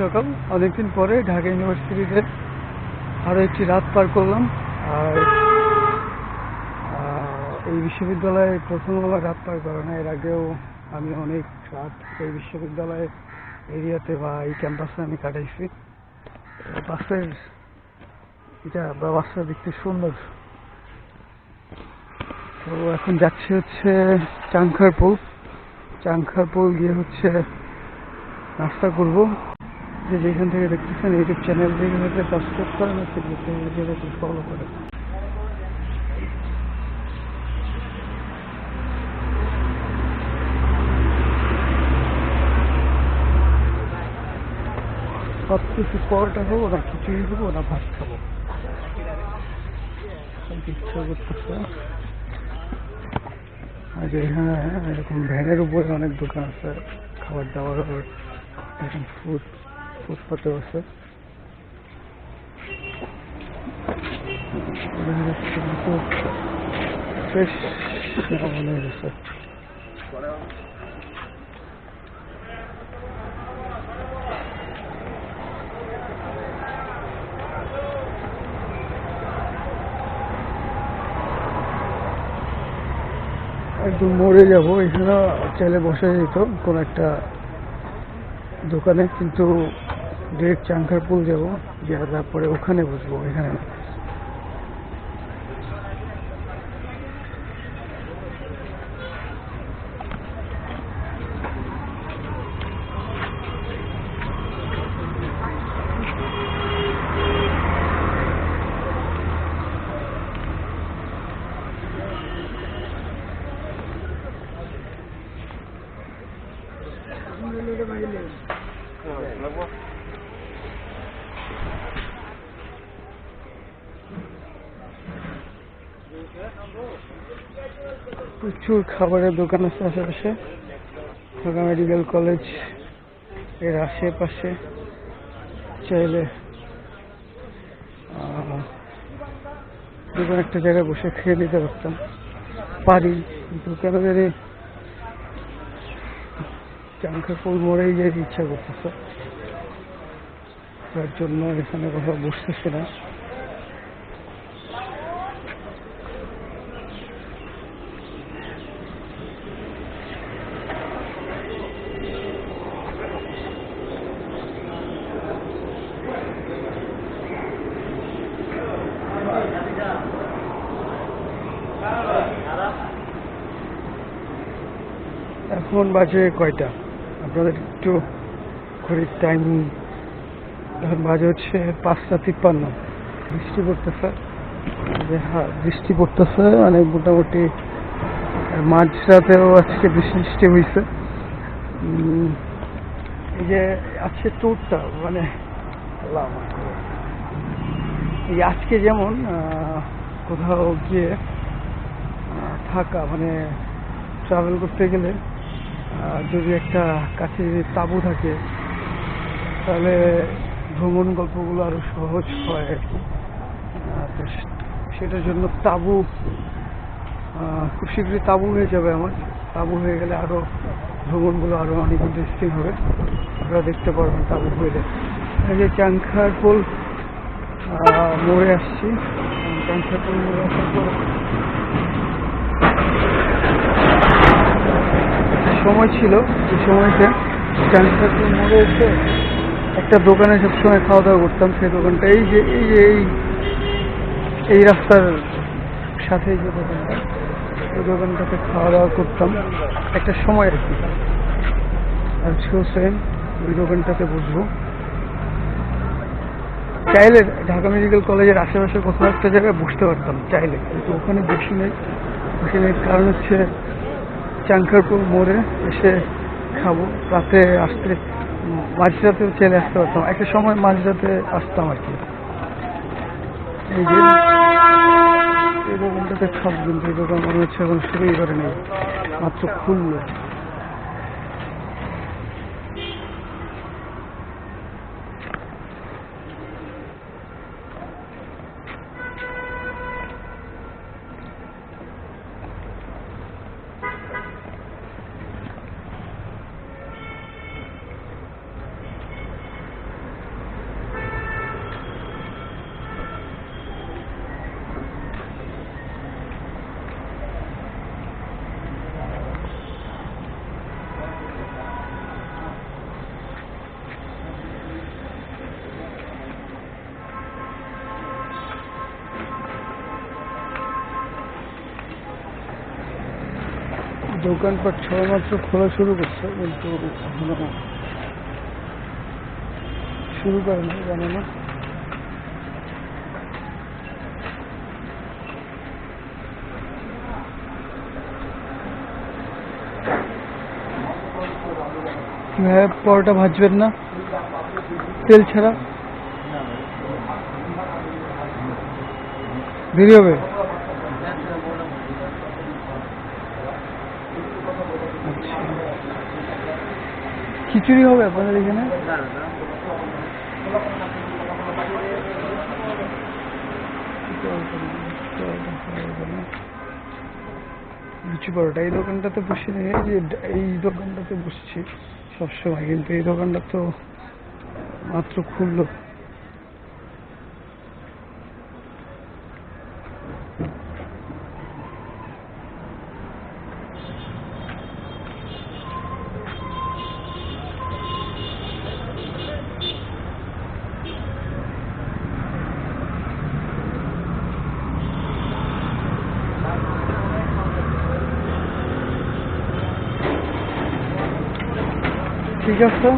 সকাল। অনেকদিন পরে ঢাকা ইউনিভার্সিটিতে আরও একটি রাত পার করলাম। আর এই বিশ্ববিদ্যালয়ে প্রথম আমার রাত পার করা না, এর আগেও আমি অনেক রাত এই বিশ্ববিদ্যালয়ের এরিয়াতে বা এই ক্যাম্পাসে আমি কাটাইছি। বাসের এটা বা বাসটা দেখতে সুন্দর। তো এখন যাচ্ছে হচ্ছে চাংখারপুল। চাংখারপুল গিয়ে হচ্ছে নাস্তা করব। যে যেখান থেকে দেখতেছেন ইউটিউব চ্যানেল থেকে সাবস্ক্রাইব করেন আর ফেসবুক ফলো করেন সব কিছু পরোটা খাব না খিচুড়ি খাব না ভাত খাব? ইচ্ছা করতেছে। আর এখানে এরকম ভ্যানের উপরে অনেক দোকান আছে, খাবার দাবার ফুড মনে হয়েছে। একদম মরে যাব এখানে চাইলে বসে যেত কোনো একটা দোকানে কিন্তু ডিরেক্ট চাংখারপুল যাব যাওয়ার তারপরে ওখানে বসবো এখানে না। প্রচুর খাবারের দোকান আছে আশেপাশে। ঢাকা মেডিকেল কলেজের আশেপাশে। চাইলে আহ, যে কোনো একটা জায়গায় বসে খেয়ে নিতে পারতাম। পারি কেন জানি চাংখাপুর মোড়েই যেতে ইচ্ছা করতেছে। তার জন্য এখানে কোথাও বসতেছে না। এখন বাজে কয়টা? আপনাদের একটু ঘড়ির টাইম এখন বাজে হচ্ছে পাঁচটা তিপ্পান্ন। বৃষ্টি পড়তেছে। যে হ্যাঁ বৃষ্টি পড়তেছে মানে মোটামুটি মাঝরাতেও আজকে বৃষ্টি বৃষ্টি হয়েছে এই যে আজকে ট্যুরটা মানে এই আজকে যেমন কোথাও গিয়ে থাকা মানে ট্রাভেল করতে গেলে যদি একটা কাছে যদি তাঁবু থাকে, তাহলে ভ্রমণ গল্পগুলো আরও সহজ হয় আর কি। তো সেটার জন্য তাঁবু খুব শীঘ্রই তাঁবু হয়ে যাবে আমার। তাঁবু হয়ে গেলে আরও ভ্রমণগুলো আরও অনেক ইন্টারেস্টিং হবে। আপনারা দেখতে পারবেন তাঁবু হয়ে এই যে চাংখার পোল আসছি। চাংখার পোল আসার পর সময় ছিল যে সময়টা চাংখারপুর মোড়ে এসে একটা দোকানে সবসময় খাওয়া দাওয়া করতাম, সেই দোকানটা, এই যে এই যে, এই এই রাস্তার সাথে যে দোকানটা ওই দোকানটাতে খাওয়া দাওয়া করতাম, একটা সময় আর কি। আজকেও সেম ওই দোকানটাতে বসবো। চাইলে ঢাকা মেডিকেল কলেজের আশেপাশে কোথাও একটা জায়গায় বসতে পারতাম, চাইলে, কিন্তু ওখানে বসি নেই। বসি নেই, কারণ হচ্ছে চাংখারপুর মোড়ে এসে খাব। রাতে আসতে মাঝরাতে চলে আসতে পারতাম। একটা সময় মাঝরাতে আসতাম আর কি। এই যে, এই দোকানটাতে খাব কিন্তু, এই দোকান মনে হচ্ছে এখন শুরুই করে নেই মাত্র খুললো। দোকানপাট সবেমাত্র খোলা শুরু করছে কিন্তু এখনও শুরু করেনি জানে না। হ্যাঁ পরোটা ভাজবেন না, তেল ছাড়া। দেরি হবে? খিচুড়ি হবে আপনাদের এখানে? লুচি পরোটা, এই দোকানটাতে বসে যে এই দোকানটাতে বসছি সবসময়, কিন্তু এই দোকানটা তো মাত্র খুললো। ঠিক আছে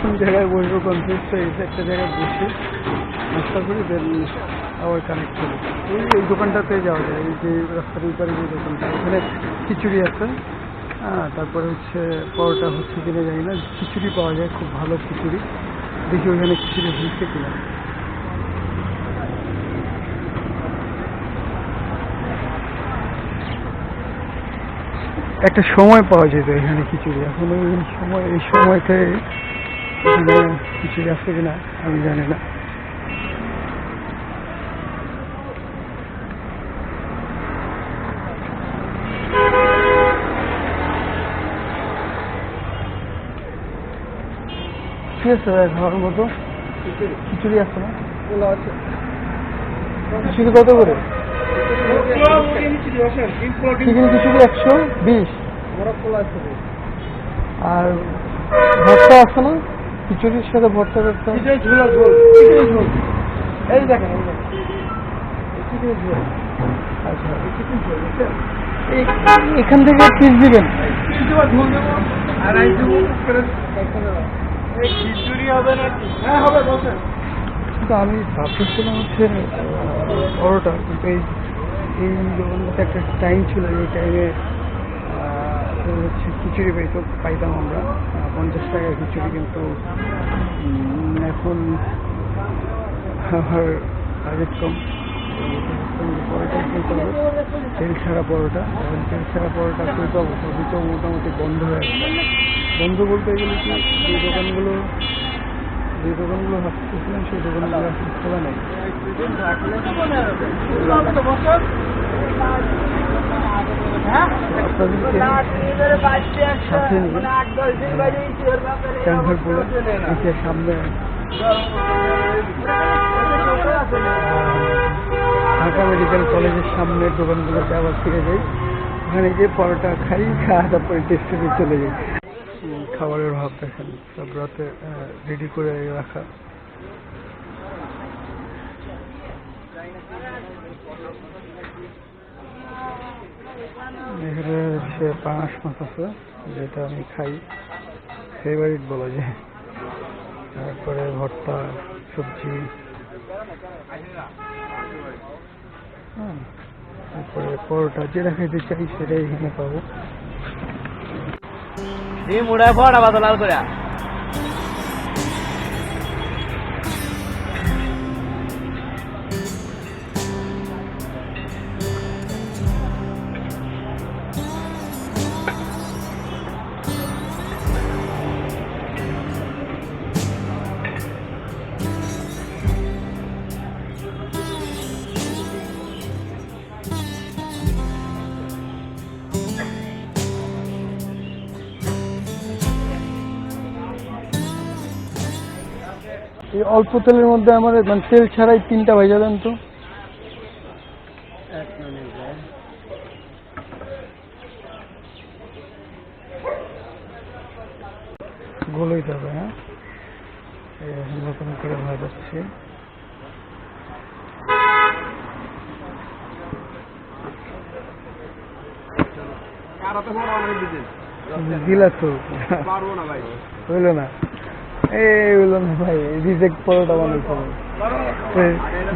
কোন জায়গায় বসবো কনফিউজ হয়ে গেছে একটা জায়গায় বসে নাস্তা করি দেন আবার কানেক্ট করি। এই এই দোকানটাতে যাওয়া যায়, এই যে রাস্তার উপরে যে দোকানটা, এখানে খিচুড়ি আছে। হ্যাঁ তারপরে হচ্ছে পরোটা হচ্ছে কিনা জানি না, খিচুড়ি পাওয়া যায়, খুব ভালো খিচুড়ি। দেখি ওইখানে খিচুড়ি হয়েছে কিনা। একটা সময় পাওয়া যেত এখানে খিচুড়ি। এখন এই সময় এই সময়তে এখানে খিচুড়ি আছে কিনা আমি জানি না। ঠিক আছে ভাই খাওয়ার মতো? খিচুড়ি আছে না? খিচুড়ি কত করে? চিকেন খিচুড়ি একশো বিশ। আর ভর্তা আছে না? খিচুড়ির সাথে ভর্তা করতে এই দেখেন আচ্ছা। এখান থেকে পিস দিবেন। হ্যাঁ আমি ভাবতেছিলাম হচ্ছে আহ, কিন্তু এই এই দোকানটাতে একটা টাইম ছিল এই টাইমে হচ্ছে খিচুড়ি পাইতো পাইতাম আমরা পঞ্চাশ টাকা খিচুড়ি কিন্তু এখন আমার বাজেট কম। পরোটা খেতে হবে তেল ছাড়া পরোটা, এখন তেল ছাড়া পরোটা খেতে তো মোটামুটি বন্ধ হয়ে বন্ধ বলতে গেলে কি, যে দোকানগুলো যে দোকানগুলো ভাবতেছিলাম সেই দোকানগুলো খোলা নেই। সামনে। ঢাকা মেডিকেল কলেজের সামনের দোকানগুলোতে আবার ফিরে যাই। ওখানে গিয়ে পরোটা খাই, খাওয়া দাওয়া তারপরে টেস্টে চলে যাই। খাবারের ভাব দেখেন, সব রাতে রেডি করে রাখা। এখানে হচ্ছে পাঙাশ মাছ আছে, যেটা আমি খাই। ফেভারিট বলা যায়। তারপরে ভর্তা, সবজি। তারপরে পরোটা, যেটা খেতে চাই সেটাই এখানে পাবো। ডিম উড়ায় পড়া বাদল লাল করে এই অল্প তেলের মধ্যে আমার মানে তেল ছাড়াই তিনটা ভেজা দেন তো। গোলই যাবে হ্যাঁ? নতুন করে ভাজাচ্ছি। দিলা তো। ভাই। হইল না। এই হইল না ভাই রিজেক্ট পরোটা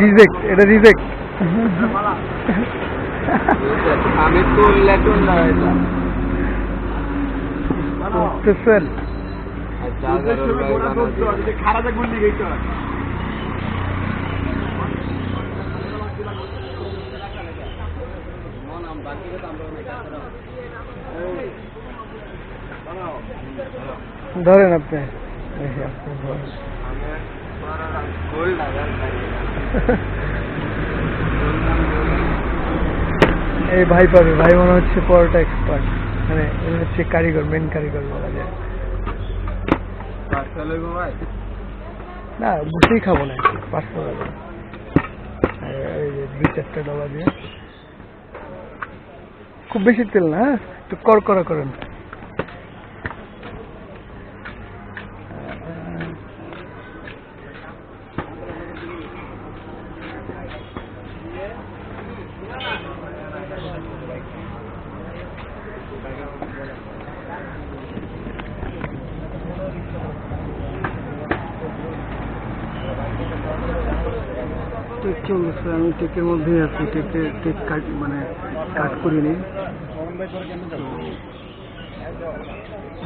রিজেক্ট এটা রিজেক্ট আমি তো লেটন না এটা করতেছেন? খারাপে গুলি গেছে ধরেন আপনি। এই ভাই পাবে ভাই মনে হচ্ছে পরোটা এক্সপার্ট মানে উনি হচ্ছে কারিগর মেন কারিগর বলা যায়। না বসেই খাব না পাঁচশো টাকা দুই চারটা ডলা দিয়ে। খুব বেশি তেল না হ্যাঁ? একটু কড়কড়া করেন। চলছে আমি টেকের মধ্যেই আছি টেকে টেক কাট মানে কাট করিনি।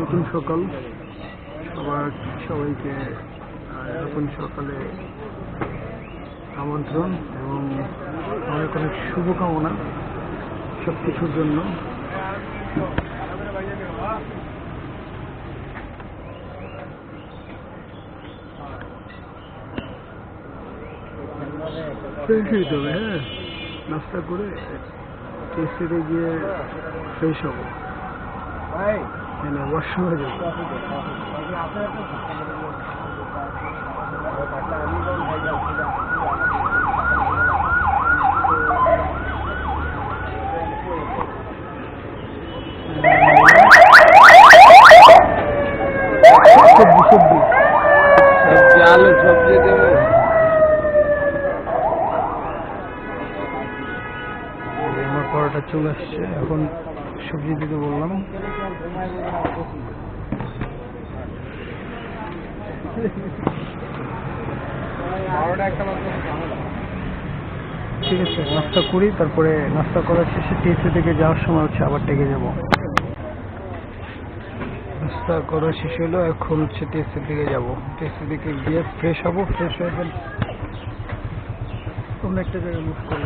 নতুন সকাল। আবার সবাইকে নতুন সকালে আমন্ত্রণ এবং অনেক অনেক শুভকামনা সব কিছুর জন্য। ফ্রেশ হইতে হবে হ্যাঁ। নাস্তা করে টেস্টিতে গিয়ে ফ্রেশ হব। মানে ওয়াশরুমে যাব সবজি আলু সবজি দেবো এই আমার পরোটা চলে আসছে এখন সবজি দিতে বললাম বারোটা একটা মাত্র ঠিক আছে, নাস্তা করি, তারপরে নাস্তা করার শেষে টিএসসি থেকে যাওয়ার সময় হচ্ছে আবার টেকে যাব। নাস্তা করা শেষ হলো, এখন হচ্ছে টিএসসি থেকে যাব। টিএসসি থেকে গিয়ে ফ্রেশ হব ফ্রেশ হয়ে গেলে অন্য একটা জায়গায় মুভ করব